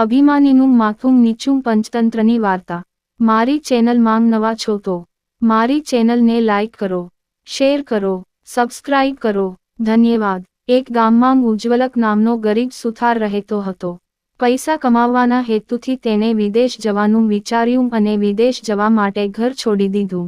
અભિમાનીનું માથું નીચું પંચતંત્રની વાર્તા. મારી ચેનલ માંગ નવા છો તો મારી ચેનલને લાઈક કરો, શેર કરો, સબસ્ક્રાઇબ કરો. ધન્યવાદ. એક ગામમાં ઉજ્જવલક નામનો ગરીબ સુથાર રહેતો હતો. પૈસા કમાવવાના હેતુથી તેણે વિદેશ જવાનું વિચાર્યું અને વિદેશ જવા માટે ઘર છોડી દીધું.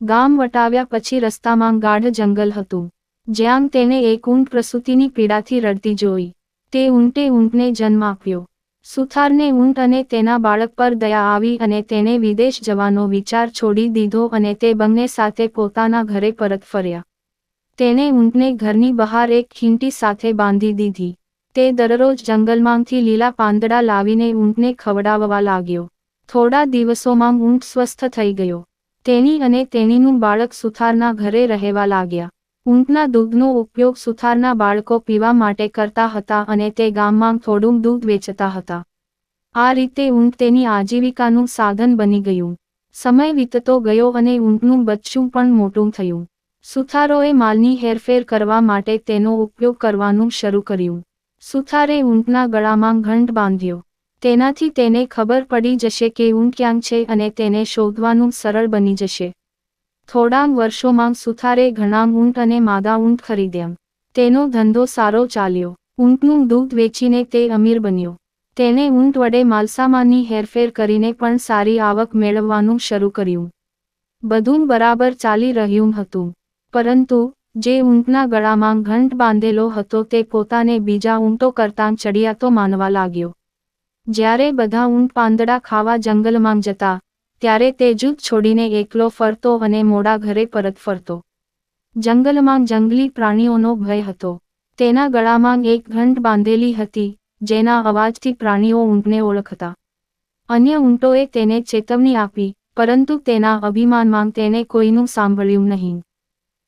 ગામ વટાવ્યા પછી રસ્તામાં ગાઢ જંગલ હતું. જ્યાં તેને એક ઊંટ પ્રસૂતિની પીડાથી રડતી જોઈ. તે ઊંટે ઊંટને જન્મ આપ્યો. સુથારને ઊંટ અને તેના બાળક પર દયા આવી અને તેને વિદેશ જવાનો વિચાર છોડી દીધો અને તે બંને સાથે પોતાના ઘરે પરત ફર્યા. તેને ઊંટને ઘરની બહાર એક ખીંટી સાથે બાંધી દીધી. તે દરરોજ જંગલમાંથી લીલા પાંદડા લાવીને ઊંટને ખવડાવવા લાગ્યો. થોડા દિવસોમાં ઊંટ સ્વસ્થ થઈ ગયો. તેની અને તેણીનું બાળક સુથારના ઘરે રહેવા લાગ્યા. ઊંટના દૂધનો ઉપયોગ સુથારના બાળકો પીવા માટે કરતા હતા અને તે ગામમાં થોડું દૂધ વેચતા હતા. આ રીતે ઊંટ તેની આજીવિકાનું સાધન બની ગયું. સમય વીતતો ગયો અને ઊંટનું બચ્ચું પણ મોટું થયું. સુથારોએ માલની હેરફેર કરવા માટે તેનો ઉપયોગ કરવાનું શરૂ કર્યું. સુથારે ઊંટના ગળામાં ઘંટ બાંધ્યો. તેનાથી તેને ખબર પડી જશે કે ઊંટ ક્યાં છે અને તેને શોધવાનું સરળ બની જશે. થોડાં વર્ષોમાં સુથારે ઘણા ઊંટ અને માદા ઊંટ ખરીદ્યા. તેનો ધંધો સારો ચાલ્યો. ઊંટનું દૂધ વેચીને તે અમીર બન્યો. તેને ઊંટ વડે માલસામાની હેરફેર કરીને પણ સારી આવક મેળવવાનું શરૂ કર્યું. બધું બરાબર ચાલી રહ્યું હતું. પરંતુ, જે ઊંટના ગળામાં ઘંટ બાંધેલો હતો તે પોતાને બીજા ઊંટો કરતાં ચડિયાતો માનવા લાગ્યો. જ્યારે બધા ઊંટ પાંદડા ખાવા જંગલમાં જતા ત્યારે તે જૂથ છોડીને એકલો ફરતો અને મોડા ઘરે પરત ફરતો. જંગલમાં જંગલી પ્રાણીઓનો ભય હતો. તેના ગળામાં એક ઘંટ બાંધેલી હતી, જેના અવાજથી પ્રાણીઓ ઊંટને ઓળખતા. અન્ય ઊંટોએ તેને ચેતવણી આપી, પરંતુ તેના અભિમાનમાં તેને કોઈનું સાંભળ્યું નહીં.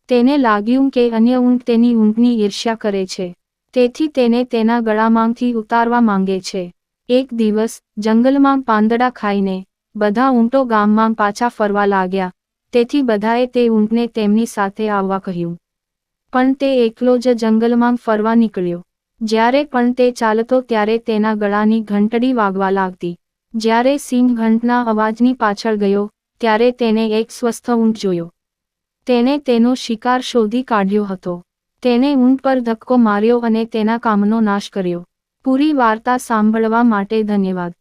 તેને લાગ્યું કે અન્ય ઊંટ તેની ઊંટની ઈર્ષ્યા કરે છે. તેથી તેને તેના ગળામાંથી ઉતારવા માંગે છે. એક દિવસ, જંગલમાં પાંદડા ખાઈને બધા ઊંટો ગામમાં પાછા ફરવા લાગ્યા. તેથી બધાએ તે ઊંટને તેમની સાથે આવવા કહ્યું. પણ તે એકલો જ જંગલમાં ફરવા નીકળ્યો. જ્યારે પણ તે ચાલતો ત્યારે તેના ગળાની ઘંટડી વાગવા લાગતી. જ્યારે સિંહ ઘંટના અવાજની પાછળ ગયો, ત્યારે તેને એક સ્વસ્થ ઊંટ જોયો. તેને તેનો શિકાર શોધી કાઢ્યો હતો. તેને ઊંટ પર ધક્કો માર્યો અને તેના કામનો નાશ કર્યો. પૂરી વાર્તા સાંભળવા માટે ધન્યવાદ.